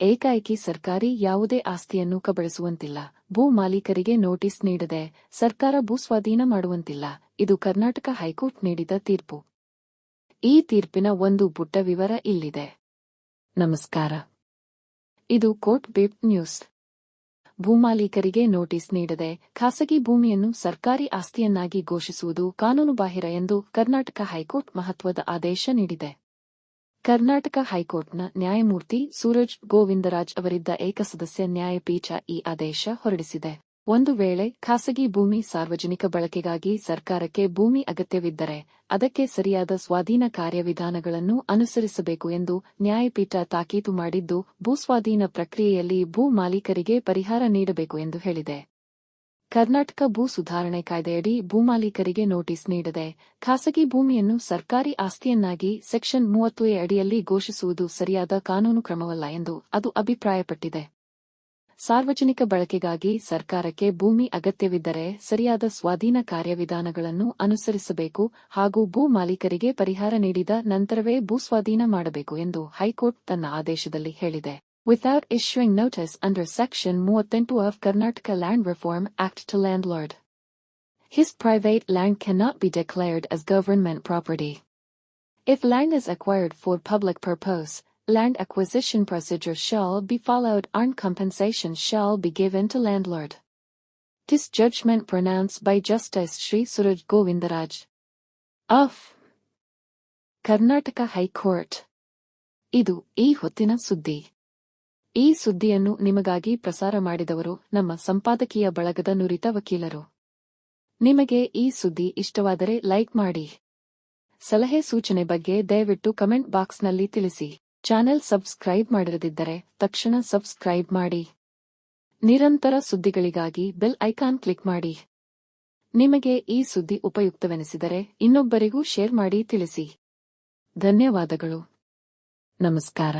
ಏಕಾಏಕಿ ಸರ್ಕಾರಿ ಯಾವುದೇ ಆಸ್ತಿಯನ್ನು ಕಬಳಿಸುವಂತಿಲ್ಲ. ಭೂ ಮಾಲೀಕರಿಗೆ ನೋಟಿಸ್ ನೀಡದೆ ಸರ್ಕಾರ ಭೂಸ್ವಾಧೀನ ಮಾಡುವಂತಿಲ್ಲ. ಇದು ಕರ್ನಾಟಕ ಹೈಕೋರ್ಟ್ ನೀಡಿದ ತೀರ್ಪು. ಈ ತೀರ್ಪಿನ ಒಂದು ಪುಟ್ಟ ವಿವರ ಇಲ್ಲಿದೆ. ನಮಸ್ಕಾರ. ಇದು ಕೋರ್ಟ್ ಬೇಪ್ ನ್ಯೂಸ್. ಭೂಮಾಲೀಕರಿಗೆ ನೋಟಿಸ್ ನೀಡದೆ ಖಾಸಗಿ ಭೂಮಿಯನ್ನು ಸರ್ಕಾರಿ ಆಸ್ತಿಯನ್ನಾಗಿ ಘೋಷಿಸುವುದು ಕಾನೂನುಬಾಹಿರ ಎಂದು ಕರ್ನಾಟಕ ಹೈಕೋರ್ಟ್ ಮಹತ್ವದ ಆದೇಶ ನೀಡಿದೆ. ಕರ್ನಾಟಕ ಹೈಕೋರ್ಟ್ನ ನ್ಯಾಯಮೂರ್ತಿ ಸೂರಜ್ ಗೋವಿಂದರಾಜ್ ಅವರಿದ್ದ ಏಕಸದಸ್ಯ ನ್ಯಾಯಪೀಠ ಈ ಆದೇಶ ಹೊರಡಿಸಿದೆ. ಒಂದು ವೇಳೆ ಖಾಸಗಿ ಭೂಮಿ ಸಾರ್ವಜನಿಕ ಬಳಕೆಗಾಗಿ ಸರ್ಕಾರಕ್ಕೆ ಭೂಮಿ ಅಗತ್ಯವಿದ್ದರೆ, ಅದಕ್ಕೆ ಸರಿಯಾದ ಸ್ವಾಧೀನ ಕಾರ್ಯವಿಧಾನಗಳನ್ನು ಅನುಸರಿಸಬೇಕು ಎಂದು ನ್ಯಾಯಪೀಠ ತಾಕೀತು ಮಾಡಿದ್ದು, ಭೂಸ್ವಾಧೀನ ಪ್ರಕ್ರಿಯೆಯಲ್ಲಿ ಭೂ ಮಾಲೀಕರಿಗೆ ಪರಿಹಾರ ನೀಡಬೇಕು ಎಂದು ಹೇಳಿದೆ. ಕರ್ನಾಟಕ ಭೂ ಸುಧಾರಣೆ ಕಾಯ್ದೆಯಡಿ ಭೂಮಾಲೀಕರಿಗೆ ನೋಟಿಸ್ ನೀಡದೆ ಖಾಸಗಿ ಭೂಮಿಯನ್ನು ಸರ್ಕಾರಿ ಆಸ್ತಿಯನ್ನಾಗಿ ಸೆಕ್ಷನ್ ಮೂವತ್ತು ಎ ಅಡಿಯಲ್ಲಿ ಘೋಷಿಸುವುದು ಸರಿಯಾದ ಕಾನೂನು ಕ್ರಮವಲ್ಲ ಎಂದು ಅದು ಅಭಿಪ್ರಾಯಪಟ್ಟಿದೆ. ಸಾರ್ವಜನಿಕ ಬಳಕೆಗಾಗಿ ಸರ್ಕಾರಕ್ಕೆ ಭೂಮಿ ಅಗತ್ಯವಿದ್ದರೆ ಸರಿಯಾದ ಸ್ವಾಧೀನ ಕಾರ್ಯವಿಧಾನಗಳನ್ನು ಅನುಸರಿಸಬೇಕು ಹಾಗೂ ಭೂ ಮಾಲೀಕರಿಗೆ ಪರಿಹಾರ ನೀಡಿದ ನಂತರವೇ ಭೂಸ್ವಾಧೀನ ಮಾಡಬೇಕು ಎಂದು ಹೈಕೋರ್ಟ್ ತನ್ನ ಆದೇಶದಲ್ಲಿ ಹೇಳಿದೆ. without issuing notice under Section 38 of Karnataka Land Reform Act to landlord. His private land cannot be declared as government property. If land is acquired for public purpose, land acquisition procedure shall be followed and compensation shall be given to landlord. This judgment pronounced by Justice Sri Suraj Govindaraj of Karnataka high court ಇದು ಈ ಹೊತ್ತಿನ ಸುದ್ದಿ ಈ ಸುದ್ದಿಯನ್ನು ನಿಮಗಾಗಿ ಪ್ರಸಾರ ಮಾಡಿದವರು ನಮ್ಮ ಸಂಪಾದಕೀಯ ಬಳಗದ ನುರಿತ ವಕೀಲರು. ನಿಮಗೆ ಈ ಸುದ್ದಿ ಇಷ್ಟವಾದರೆ ಲೈಕ್ ಮಾಡಿ. ಸಲಹೆ ಸೂಚನೆ ಬಗ್ಗೆ ದಯವಿಟ್ಟು ಕಮೆಂಟ್ ಬಾಕ್ಸ್ನಲ್ಲಿ ತಿಳಿಸಿ. ಚಾನೆಲ್ ಸಬ್ಸ್ಕ್ರೈಬ್ ಮಾಡಿರದಿದ್ದರೆ ತಕ್ಷಣ ಸಬ್ಸ್ಕ್ರೈಬ್ ಮಾಡಿ. ನಿರಂತರ ಸುದ್ದಿಗಳಿಗಾಗಿ ಬೆಲ್ ಐಕಾನ್ ಕ್ಲಿಕ್ ಮಾಡಿ. ನಿಮಗೆ ಈ ಸುದ್ದಿ ಉಪಯುಕ್ತವೆನಿಸಿದರೆ ಇನ್ನೊಬ್ಬರಿಗೂ ಶೇರ್ ಮಾಡಿ ತಿಳಿಸಿ. ಧನ್ಯವಾದಗಳು. ನಮಸ್ಕಾರ.